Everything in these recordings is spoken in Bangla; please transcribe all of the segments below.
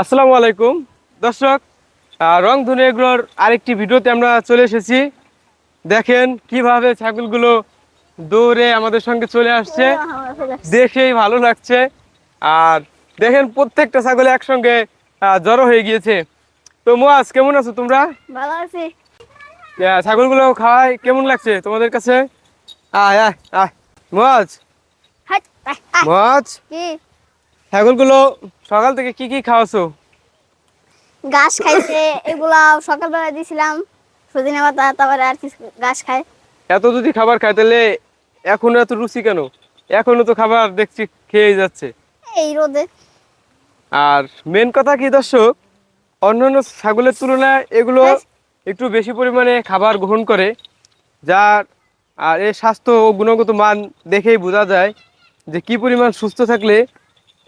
আসসালামু আলাইকুম। দর্শক রংধনু এগুলোর আরেকটি ভিডিওতে আমরা চলে এসেছি। দেখেন কীভাবে ছাগলগুলো দৌড়ে আমাদের সঙ্গে চলে আসছে। দেখেই ভালো লাগছে। আর দেখেন প্রত্যেকটা ছাগল একসঙ্গে জড়ো হয়ে গিয়েছে। তো মোয়াজ কেমন আছো তোমরা? ভালো আছি। ছাগলগুলো খাওয়াই কেমন লাগছে তোমাদের কাছে? আয় আয় আয়। মোয়াজ। মোয়াজ? কি? ছাগলগুলো সকাল থেকে কি কি খাওয়াছো? ঘাস খাইছে এগুলা সকালবেলা দিছিলাম সজিনা পাতা তারপরে আর কিছু ঘাস খায়। এত যদি খাবার খায় তাহলে এখন এত রুচি কেন? এখনও তো খাবার দেখছি খেয়ে যাচ্ছে। এই রোদে। আর মেন কথা কি দর্শক? অন্যান্য ছাগলের তুলনায় এগুলো একটু বেশি পরিমাণে খাবার গ্রহণ করে যার আর এর স্বাস্থ্য ও গুণগত মান দেখেই বোঝা যায় যে কি পরিমাণ সুস্থ থাকলে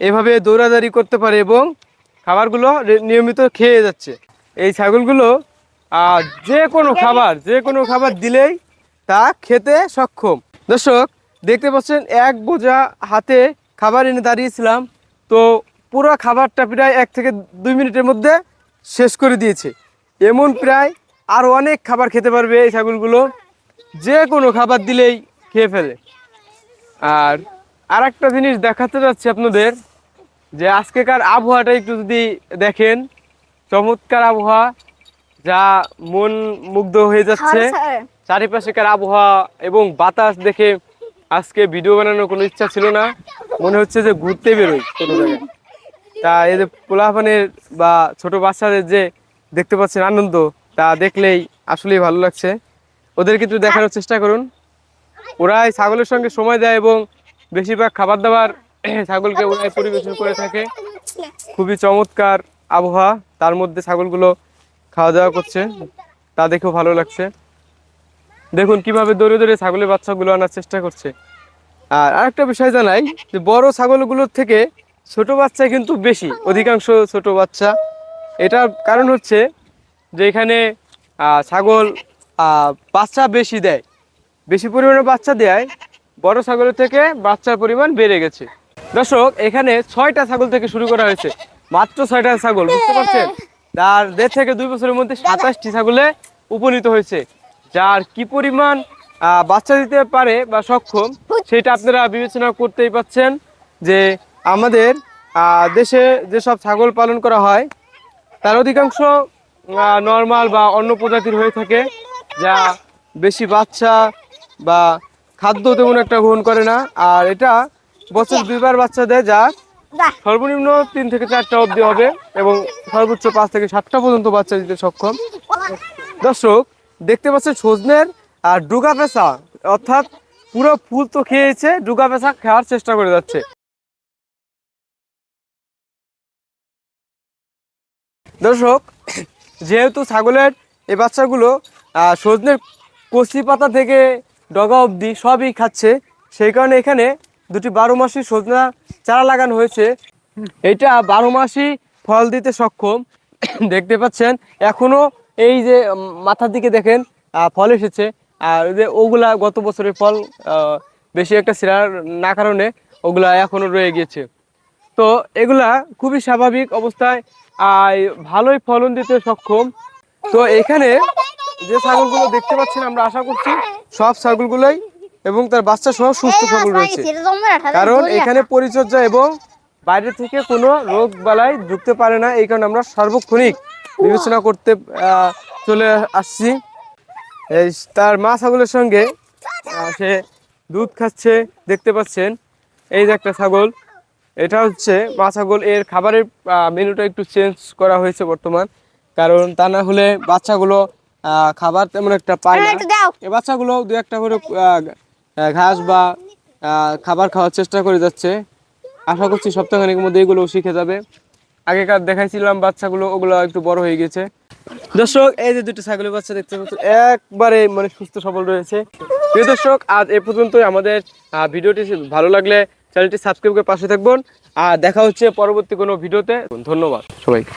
এভাবে দৌড়াদৌড়ি করতে পারে এবং খাবারগুলো নিয়মিত খেয়ে যাচ্ছে। এই ছাগলগুলো যে কোনো খাবার, যে কোনো খাবার দিলেই তা খেতে সক্ষম। দর্শক, দেখতে পাচ্ছেন, এক বোঝা হাতে খাবার এনে দাঁড়িয়েছিলাম। তো পুরো খাবারটা প্রায় এক থেকে দুই মিনিটের মধ্যে শেষ করে দিয়েছে। এমন প্রায় আরও অনেক খাবার খেতে পারবে এই ছাগলগুলো। যে কোনো খাবার দিলেই খেয়ে ফেলে। আর আর একটা জিনিস দেখাতে যাচ্ছি আপনাদের। যে আজকেকার আবহাওয়াটা একটু যদি দেখেন চমৎকার আবহাওয়া যা মন মুগ্ধ হয়ে যাচ্ছে। খাওয়ার চারিপাশেকার আবহাওয়া এবং বাতাস দেখে আজকে ভিডিও বানানোর কোনো ইচ্ছা ছিল না। মনে হচ্ছে যে ঘুরতে বেরোই কোনো জায়গায়। তা এই যে পোলাপানের বা ছোট বাচ্চাদের যে দেখতে পাচ্ছেন আনন্দ তা দেখলেই আসলেই ভালো লাগছে। ওদেরকে একটু দেখানোর চেষ্টা করুন। ওরাই ছাগলের সঙ্গে সময় দেয় এবং বেশিরভাগ খাবার দাবার ছাগলকে ওরাই পরিবেশন করে থাকে। খুবই চমৎকার আবহাওয়া। তার মধ্যে ছাগলগুলো খাওয়া দাওয়া করছে। তা দেখেও ভালো লাগছে। দেখুন কীভাবে দৌড়ে দৌড়ে ছাগলের বাচ্চাগুলো আনার চেষ্টা করছে। আর আরেকটা বিষয় জানাই যে বড় ছাগলগুলোর থেকে ছোট বাচ্চা কিন্তু বেশি, অধিকাংশ ছোট বাচ্চা। এটার কারণ হচ্ছে যে এখানে ছাগল বাচ্চা বেশি দেয়। বেশি পরিমাণে বাচ্চা দেয় বড় ছাগলের থেকে বাচ্চার পরিমাণ বেড়ে গেছে। দর্শক, এখানে ছয়টা ছাগল থেকে শুরু করা হয়েছে। মাত্র ছয়টা ছাগল, বুঝতে পারছেন? তার দেড় থেকে দুই বছরের মধ্যে সাতাশটি ছাগলে উপনীত হয়েছে। যার কি পরিমাণ বাচ্চা দিতে পারে বা সক্ষম, সেটা আপনারা বিবেচনা করতেই পাচ্ছেন যে আমাদের দেশে যেসব ছাগল পালন করা হয়, তার অধিকাংশ নর্মাল বা অন্য প্রজাতির হয়ে থাকে, যা বেশি বাচ্চা বা খাদ্য তেমন একটা গ্রহণ করে না। আর এটা বছর দুইবার বাচ্চা দেয় যা সর্বনিম্ন তিন থেকে চারটা অবধি হবে এবং সর্বোচ্চ পাঁচ থেকে সাতটা পর্যন্ত বাচ্চা দিতে সক্ষম। দর্শক দেখতে পাচ্ছেন সজনের আর ডুগা পেঁচা। অর্থাৎ পুরো ফুল তো খেয়েছে ডুগা পেঁচা খাওয়ার চেষ্টা করে যাচ্ছে। দর্শক যেহেতু ছাগলের এই বাচ্চাগুলো সজনের কচি পাতা থেকে ডগা অবধি সবই খাচ্ছে সেই কারণে এখানে দুটি বারো মাসি সজনা চারা লাগানো হয়েছে। এটা বারো মাসই ফল দিতে সক্ষম। দেখতে পাচ্ছেন, এখনও এই যে মাথার দিকে দেখেন ফল এসেছে। আর যে ওগুলা গত বছরের ফল বেশি একটা সিরার না কারণে ওগুলা এখনও রয়ে গিয়েছে। তো এগুলা খুবই স্বাভাবিক অবস্থায়, আর ভালোই ফলন দিতে সক্ষম। তো এখানে যে ছাগলগুলো দেখতে পাচ্ছেন আমরা আশা করছি, সব ছাগলগুলোই এবং তার বাচ্চা সহ সুস্থ সবল রয়েছে। কারণ এখানে পরিচর্যা এবং বাইরে থেকে কোনো রোগ বালাই ঢুকতে পারে না এই কারণে আমরা সার্বক্ষণিক বিবেচনা করতে চলে আসছি। এই তার মা ছাগলের সঙ্গে সে দুধ খাচ্ছে দেখতে পাচ্ছেন। এই যে একটা ছাগল এটা হচ্ছে মা ছাগল। এর খাবারের মেনুটা একটু চেঞ্জ করা হয়েছে বর্তমান কারণ তা না হলে বাচ্চাগুলো খাবার তেমন একটা পায় না। বাচ্চাগুলো দু একটা করে ঘাস বা খাবার খাওয়ার চেষ্টা করে যাচ্ছে। আশা করছি সপ্তাহখানেকের মধ্যে এগুলো শিখে যাবে। আগেকার দেখাইছিলাম বাচ্চাগুলো, ওগুলো একটু বড় হয়ে গেছে। দর্শক, এই যে দুটো ছাগলের বাচ্চা দেখতে পাচ্ছেন একবারে মানে সুস্থ সবল রয়েছে। প্রিয় দর্শক, আজ এ পর্যন্তই। আমাদের ভিডিওটি ভালো লাগলে চ্যানেলটি সাবস্ক্রাইব করে পাশে থাকবেন। আর দেখা হচ্ছে পরবর্তী কোনো ভিডিওতে। ধন্যবাদ সবাইকে।